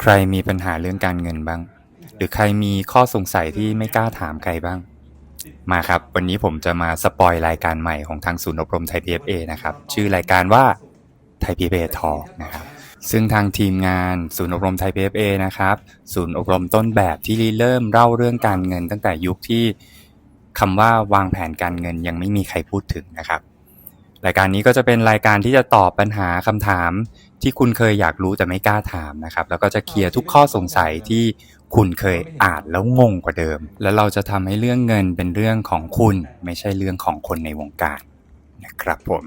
ใครมีปัญหาเรื่องการเงินบ้าง หรือใครมีข้อสงสัยที่ไม่กล้าถามใครบ้าง มาครับ วันนี้ผมจะมาสปอยรายการใหม่ของทางศูนย์อบรมไทย PFA นะครับ ชื่อรายการว่าไทย PFA Talk นะครับซึ่งทางทีมงานศูนย์อบรมไทย PFA นะครับ ศูนย์อบรมต้นแบบที่เริ่มเล่าเรื่องการเงิน ตั้งแต่ยุคที่คำว่าวางแผนการเงินยังไม่มีใครพูดถึงนะครับ รายการนี้ก็จะเป็นรายการที่จะตอบปัญหาคำถาม ที่คุณเคยอยากรู้แต่ไม่กล้าถามนะครับ แล้วก็จะเคลียร์ทุกข้อสงสัยที่คุณเคยอ่านแล้วงงกว่าเดิม แล้วเราจะทำให้เรื่องเงินเป็นเรื่องของคุณ ไม่ใช่เรื่องของคนในวงการนะครับผม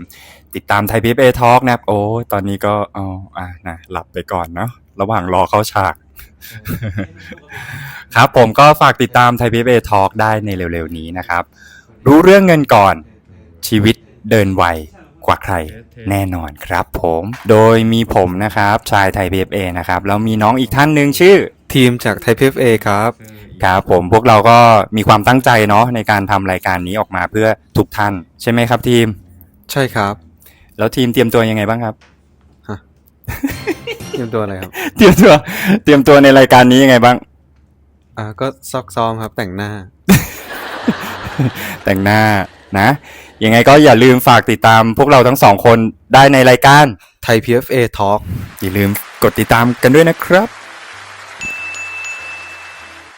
ติดตามไทยพีเอทอล์กนะครับ โอ้ตอนนี้ก็เอาอะนะหลับไปก่อนเนาะระหว่างรอเข้าฉาก ครับผมก็ฝากติดตามไทยพีเอทอล์กได้ในเร็วๆนี้นะครับ รู้เรื่องเงินก่อนชีวิต เดินไวกว่าใครแน่นอนครับผม โดยมีผมนะครับ ชายไทย PFA นะครับ แล้วมีน้องอีกท่านหนึ่งชื่อ ทีมจากไทยพีเอครับ ครับผมพวกเราก็มีความตั้งใจเนาะในการทำรายการนี้ออกมาเพื่อทุกท่าน ใช่ไหมครับทีม ใช่ครับ แล้วทีมเตรียมตัวยังไงบ้างครับ เตรียมตัวอะไรครับ เตรียมตัว เตรียมตัวในรายการนี้ยังไงบ้าง อ่าก็ซอกซ้อมครับแต่งหน้า แต่งหน้า นะ ยังไงก็อย่าลืมฝากติดตามพวกเราทั้งสองคนได้ในรายการไทย PFA Talk อย่าลืมกดติดตามกันด้วยนะครับ